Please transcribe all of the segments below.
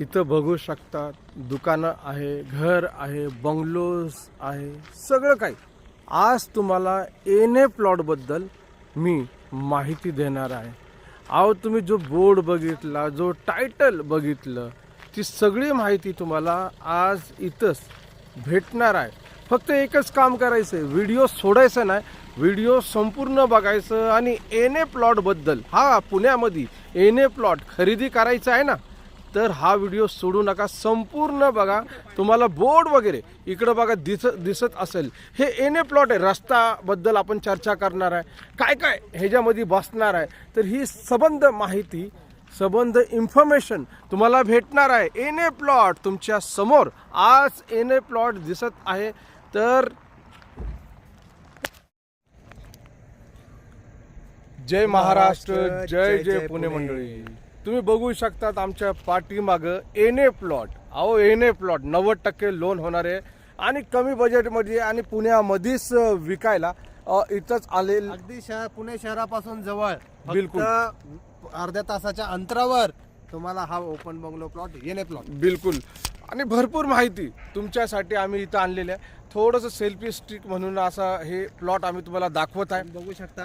इथं बघू शकता दुकानं आहे घर आहे बंगलोज आहे सगळं काही. आज तुम्हाला एन ए प्लॉटबद्दल मी माहिती देणार आहे. अहो तुम्ही जो बोर्ड बघितला जो टायटल बघितलं ती सगळी माहिती तुम्हाला आज इथंच भेटणार आहे. फक्त एकच काम करायचं आहे व्हिडिओ सोडायचं नाही व्हिडिओ संपूर्ण बघायचं आणि एन ए प्लॉटबद्दल हा पुण्यामध्ये एन ए प्लॉट खरेदी करायचा आहे ना? तर हा व्हिडिओ सोडू नका संपूर्ण बघा. तुम्हाला बोर्ड वगैरे इकडं बघा दिसत दिसत असेल. हे एन ए प्लॉट आहे रस्ताबद्दल आपण चर्चा करणार आहे. काय काय ह्याच्यामध्ये बसणार आहे? तर ही सबंध माहिती सबंध इन्फॉर्मेशन तुम्हाला भेटणार आहे. एन ए प्लॉट तुमच्यासमोर. आज एन ए प्लॉट दिसत आहे. तर जय महाराष्ट्र जय जय पुणे मंडळी. तुम्ही बघू शकतात आमच्या पाठीमागं एन ए प्लॉट. अहो एन ए प्लॉट. नव्वद टक्के लोन होणार आहे. आणि कमी बजेटमध्ये आणि पुण्यामध्येच विकायला इथंच आले अगदी शहर पुणे शहरापासून जवळ. बिलकुल. अर्ध्या तासाच्या अंतरावर तुम्हाला हा ओपन बंगलो प्लॉट येणे प्लॉट बिलकुल. आणि भरपूर माहिती तुमच्यासाठी आम्ही इथं आणलेलं आहे. थोडंसं सेल्फी स्टिक म्हणून असा हे प्लॉट आम्ही तुम्हाला दाखवत आहे. बघू शकता.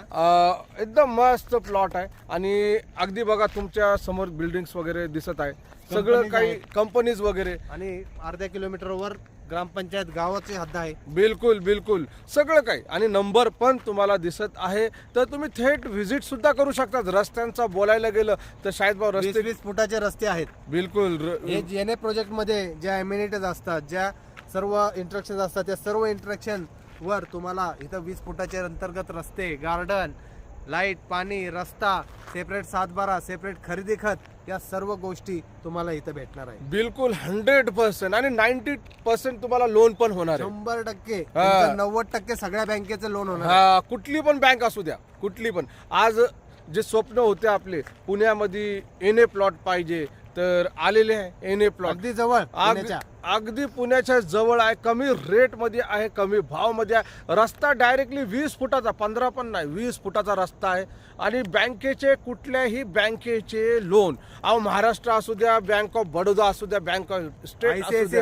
एकदम मस्त प्लॉट आहे. आणि अगदी बघा तुमच्यासमोर बिल्डिंग्स वगैरे दिसत आहे. सगळं काही. कंपनीज वगैरे. आणि अर्ध्या किलोमीटरवर ग्रामपंचायत गावाची हद्द आहे. बिलकुल बिलकुल. सगळं काही. आणि नंबर पण तुम्हाला दिसत आहे. तर तुम्ही थेट व्हिजिट सुद्धा करू शकता रस्त्यांचा बोलायला गेलं तर शायद भाऊ रस्ते वीस फुटाचे रस्ते आहेत. बिलकुल. हे जेने प्रोजेक्टमध्ये ज्या एम्युनिटीज असतात ज्या सर्व इंट्रक्शन असतात. त्या सर्व इंट्रक्शन वर तुम्हाला इथं वीस फुटाचे अंतर्गत रस्ते गार्डन लाइट पाणी रस्ता सेपरेट सातबारा सेपरेट खरेदी खत या सर्व गोष्टी तुम्हाला इथं भेटणार आहे बिलकुल हंड्रेड पर्सेंट आणि नाईन्टी पर्सेंट तुम्हाला लोन पण होणार आहे. शंभर टक्के. तुमचं नव्वद टक्के सगळ्या बँकेचं लोन होणार आहे. हा कुठली पण बँक असू द्या कुठली पण. आज जे स्वप्न होते आपले पुण्यामध्ये एन ए प्लॉट पाहिजे तर आलेले आहे. एन ए प्लॉट अगदी जवळ अग- पुण्याच्या. अगदी पुण्याच्या जवळ आहे. कमी रेटमध्ये आहे कमी भावमध्ये आहे. रस्ता डायरेक्टली वीस फुटाचा पंधरा पण नाही वीस फुटाचा रस्ता आहे. आणि बँकेचे कुठल्याही बँकेचे लोन अहो महाराष्ट्र असू द्या बँक ऑफ बडोदा असू द्या बँक ऑफ स्टेट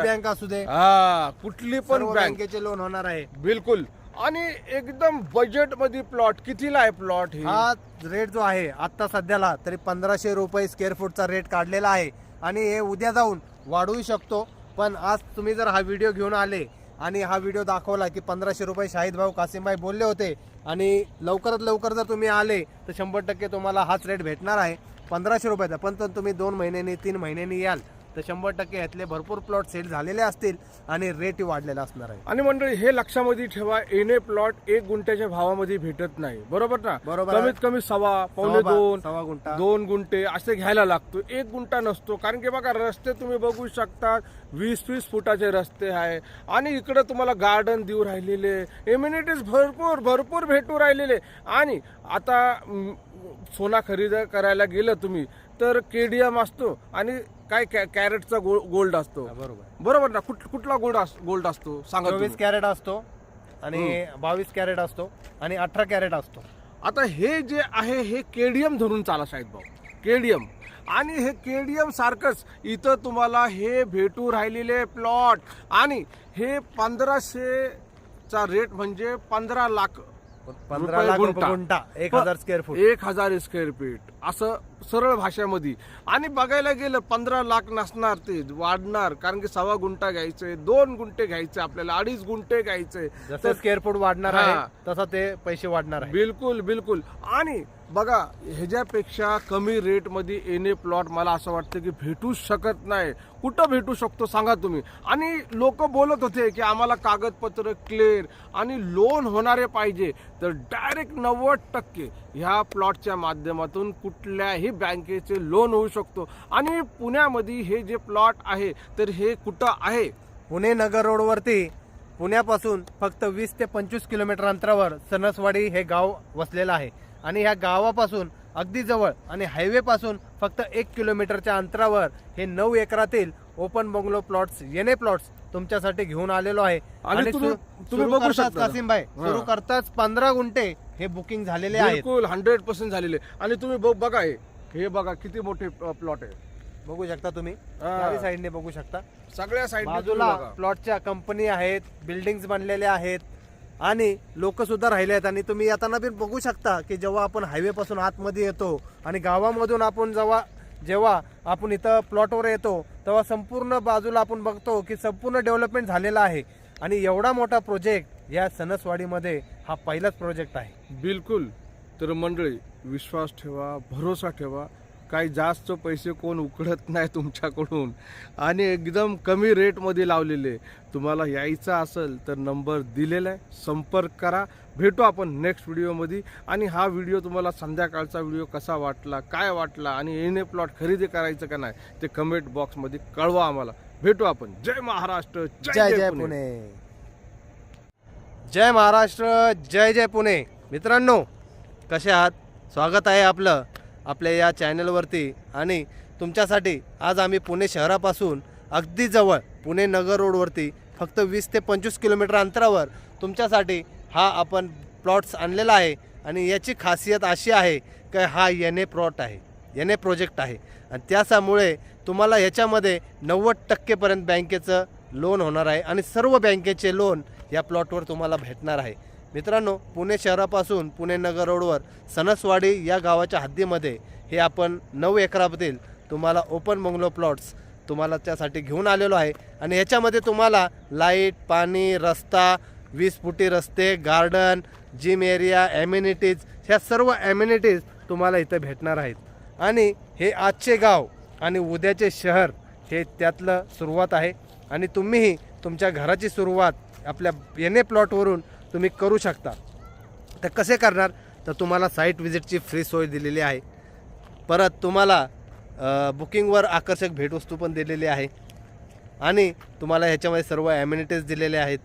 बँक असू दे. हा कुठली पण बँकेचे लोन होणार आहे. बिलकुल. आणि एकदम बजेटमध्ये प्लॉट कितीला आहे प्लॉट हे? हा रेट जो आहे आता सध्याला तरी पंधराशे रुपये स्क्वेअर फूटचा रेट काढलेला आहे. आणि हे उद्या जाऊन वाढवू शकतो. पण आज तुम्ही जर हा व्हिडिओ घेऊन आले आणि हा व्हिडिओ दाखवला की पंधराशे रुपये शाहिद भाऊ कासिमभाई बोलले होते आणि लवकरात लवकर जर तुम्ही आले तर शंभर टक्के तुम्हाला हाच रेट भेटणार आहे. पंधराशे रुपयाचा पण तर तुम्ही दोन महिन्यांनी तीन महिन्यांनी याल. तर शंभर टक्के यातले भरपूर प्लॉट सेल झालेले असतील आणि रेटही वाढलेला असणार आहे. आणि मंडळी हे लक्षामध्ये ठेवा एन प्लॉट एक गुंठ्याच्या भावामध्ये भेटत नाही. बरोबर ना? बरोबर आहे. कमीत कमी सव्वा पावणे सव्वा दोन सव्वा गुंठा. दोन गुंठे असे घ्यायला लागतो. एक गुंठा नसतो. कारण की बघा रस्ते तुम्ही बघू शकता वीस वीस फुटाचे रस्ते आहे. आणि इकडे तुम्हाला गार्डन देऊ राहिलेले इम्युनिटीज भरपूर भरपूर भेटू राहिलेले. आणि आता म, सोना खरेदी करायला गेलं तुम्ही तर केडीएम असतो आणि काय कॅ- कॅरेटचा गो- गोल्ड असतो. बरोबर. बरोबर ना? कुठ कुठला गोल्ड अस- गोल्ड असतो? सांगा चोवीस तुम्ही. कॅरेट असतो आणि बावीस कॅरेट असतो आणि अठरा कॅरेट असतो. आता हे जे आहे हे केडीएम धरून चाला साहेब भाऊ. केडीएम. आणि हे केडीएम सारखंच इथं तुम्हाला हे भेटू राहिलेले प्लॉट आणि हे पंधराशे चा रेट म्हणजे पंधरा लाख पंधरा रुपये लाख रुपये गुंठा. एक हजार स्क्वेअर फूट एक हजार स्क्वेअर फीट असं सरळ भाषेमध्ये. आणि बघायला गेलं पंधरा लाख नसणार ते वाढणार. कारण की सव्वा गुंठा घ्यायचंय दोन गुंठे घ्यायचे आपल्याला अडीच गुंठे घ्यायचे जसं स्क्वेअर फूट वाढणार हा. आहे तसं ते पैसे वाढणार आहे. बिलकुल बिलकुल. आणि बघा ह्याच्यापेक्षा कमी रेटमध्ये येणे प्लॉट मला असं वाटतं की भेटूच शकत नाही. कुठं भेटू शकतो सांगा तुम्ही. आणि लोक बोलत होते की आम्हाला कागदपत्र क्लिअर आणि लोन होणारे पाहिजे. तर डायरेक्ट नव्वद टक्के ह्या प्लॉटच्या माध्यमातून कुठल्याही बँकेचे लोन होऊ शकतो. आणि पुण्यामध्ये हे जे प्लॉट आहे तर हे कुठं आहे? पुणे नगर रोडवरती पुण्यापासून फक्त वीस ते पंचवीस किलोमीटर अंतरावर सणसवाडी हे गाव वसलेलं आहे. आणि ह्या गावापासून अगदी जवळ आणि हायवेपासून फक्त एक किलोमीटरच्या अंतरावर हे नऊ एकरातील ओपन बंगलो प्लॉट्स येणे प्लॉट्स तुमच्यासाठी घेऊन आलेलो आहे. आणि तुम्ही- बघू शकता. कासिमभाई हा. सुरू करताच पंधरा गुंठे हे बुकिंग झालेले आहेत. बिलकुल हंड्रेड पर्सेंट झालेले. आणि तुम्ही ब- बघा हे. हे बघा किती मोठे प्लॉट आहे. बघू शकता तुम्ही. हा. चारी साईडने बघू शकता. सगळ्या साईड बाजूला प्लॉटच्या कंपनी आहेत बिल्डिंग्स बनलेल्या आहेत. आणि लोक सुद्धा राहिले आहेत. आणि तुम्ही येताना बी बघू शकता की जेव्हा आपण हायवे पासून आतमध्ये येतो आणि गावामधून आपण जेव्हा जेव्हा आपण इथं प्लॉटवर येतो तेव्हा संपूर्ण बाजूला आपण बघतो की संपूर्ण डेव्हलपमेंट झालेला आहे. आणि एवढा मोठा प्रोजेक्ट या सणसवाडीमध्ये हा पहिलाच प्रोजेक्ट आहे. बिलकुल. तर मंडळी विश्वास ठेवा भरोसा ठेवा. काही जास्त पैसे कोण उकळत नाही तुमच्याकडून. आणि एकदम कमी रेटमध्ये लावलेले. तुम्हाला यायचं असेल तर नंबर दिलेला आहे. संपर्क करा. भेटू आपण नेक्स्ट व्हिडिओमध्ये आणि हा व्हिडिओ तुम्हाला संध्याकाळचा व्हिडिओ कसा वाटला काय वाटला आणि एने प्लॉट खरेदी करायचं का नाही ते कमेंट बॉक्समध्ये कळवा आम्हाला. भेटू आपण. जय महाराष्ट्र जय जय पुणे. जय महाराष्ट्र जय जय पुणे. मित्रांनो कसे आहात? स्वागत आहे आपलं. आपल्या या चॅनलवरती आणि तुमच्यासाठी आज आम्ही पुणे शहरापासून अगदी जवळ पुणे नगर रोडवरती फक्त वीस ते पंचवीस किलोमीटर अंतरावर तुमच्यासाठी हा आपण प्लॉट्स आणलेला आहे. आणि याची खासियत अशी आहे की हा एन ए प्लॉट आहे. एन ए प्रोजेक्ट आहे. आणि त्याच्यामुळे तुम्हाला याच्यामध्ये नव्वद टक्केपर्यंत बँकेचं लोन होणार आहे. आणि सर्व बँकेचे लोन या प्लॉटवर तुम्हाला भेटणार आहे. मित्रांनो पुणे शहरापासून पुणे नगर रोडवर सणसवाडी या गावाच्या हद्दीमध्ये हे आपण नऊ एकरामधील तुम्हाला ओपन बंगलो प्लॉट्स तुम्हाला त्यासाठी घेऊन आलेलो आहे. आणि ह्याच्यामध्ये तुम्हाला लाइट पाणी रस्ता वीस फुटी रस्ते गार्डन जिम एरिया ॲम्युनिटीज ह्या सर्व ॲम्युनिटीज तुम्हाला इथं भेटणार आहेत. आणि हे आजचे गाव आणि उद्याचे शहर हे त्यातलं सुरुवात आहे. आणि तुम्हीही तुमच्या घराची सुरुवात आपल्या एन ए प्लॉटवरून तुम्ही करू शकता. तर कसे करणार? तर तुम्हाला साईट व्हिजिटची फ्री सोय दिलेली आहे. परत तुम्हाला बुकिंगवर आकर्षक भेटवस्तू पण दिलेली आहे. आणि तुम्हाला ह्याच्यामध्ये सर्व ॲम्युनिटीज दिलेले आहेत.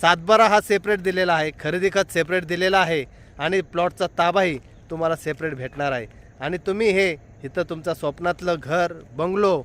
सातबारा हा सेपरेट दिलेला आहे. खरेदी खत सेपरेट दिलेला आहे. आणि प्लॉटचा ताबाही तुम्हाला सेपरेट भेटणार आहे. आणि तुम्ही हे इथं तुमचं स्वप्नातलं घर बंगलो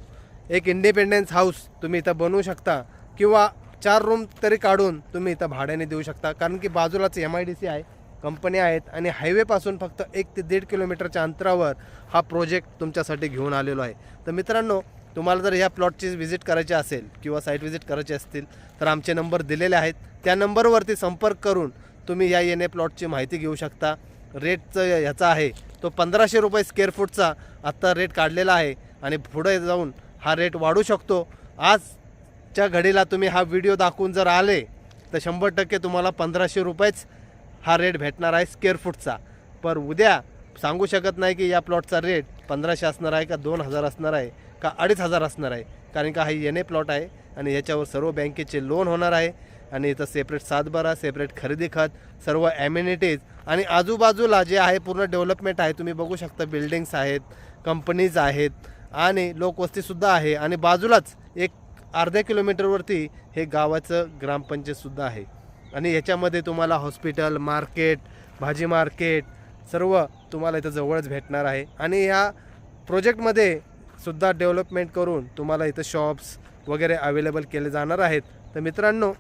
एक इंडिपेंडन्स हाऊस तुम्ही इथं बनवू शकता. किंवा चार रूम तरी काढून तुम्ही इथं भाड्याने देऊ शकता. कारण की बाजूलाच एम आय डी सी आहे कंपन्या आहेत आणि हायवेपासून फक्त एक ते दीड किलोमीटरच्या अंतरावर हा प्रोजेक्ट तुमच्यासाठी घेऊन आलेलो आहे. तर मित्रांनो तुम्हाला जर ह्या प्लॉटची व्हिजिट करायची असेल किंवा साईट व्हिजिट करायची असतील तर आमचे नंबर दिलेले आहेत. त्या नंबरवरती संपर्क करून तुम्ही या एन ए प्लॉटची माहिती घेऊ शकता. रेटचं ह्याचा आहे तो पंधराशे रुपये स्क्वेअर फूटचा आत्ता रेट काढलेला आहे आणि पुढे जाऊन हा रेट वाढू शकतो. आज आजच्या घडीला तुम्ही हा व्हिडिओ दाखवून जर आले तर शंभर टक्के तुम्हाला पंधराशे रुपयेच हा रेट भेटणार आहे स्क्वेअर फूटचा. पर उद्या सांगू शकत नाही की या प्लॉटचा रेट पंधराशे असणार आहे का दोन हजार असणार आहे का अडीच हजार असणार आहे. कारण का हा एन ए प्लॉट आहे आणि याच्यावर सर्व बँकेचे लोन होणार आहे आणि इथं सेपरेट सातबारा सेपरेट खरेदी खत सर्व ॲम्युनिटीज आणि आजूबाजूला जे आहे पूर्ण डेव्हलपमेंट आहे. तुम्ही बघू शकता बिल्डिंग्स आहेत कंपनीज आहेत आणि लोकवस्तीसुद्धा आहे आणि बाजूलाच एक अर्ध्या किलोमीटरवरती हे गावाचं ग्रामपंचायतसुद्धा आहे. आणि याच्यामध्ये तुम्हाला हॉस्पिटल मार्केट भाजी मार्केट सर्व तुम्हाला इथं जवळच भेटणार आहे. आणि ह्या प्रोजेक्टमध्ये सुद्धा डेव्हलपमेंट करून तुम्हाला इथं शॉप्स वगैरे अवेलेबल केले जाणार आहेत. तर मित्रांनो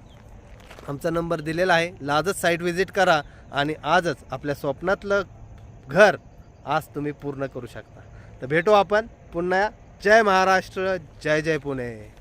आमचा नंबर दिलेला आहे. लाजच साईट व्हिजिट करा आणि आजच आपल्या स्वप्नातलं घर आज तुम्ही पूर्ण करू शकता. तर भेटू आपण पुन्हा. जय महाराष्ट्र जय जय पुणे.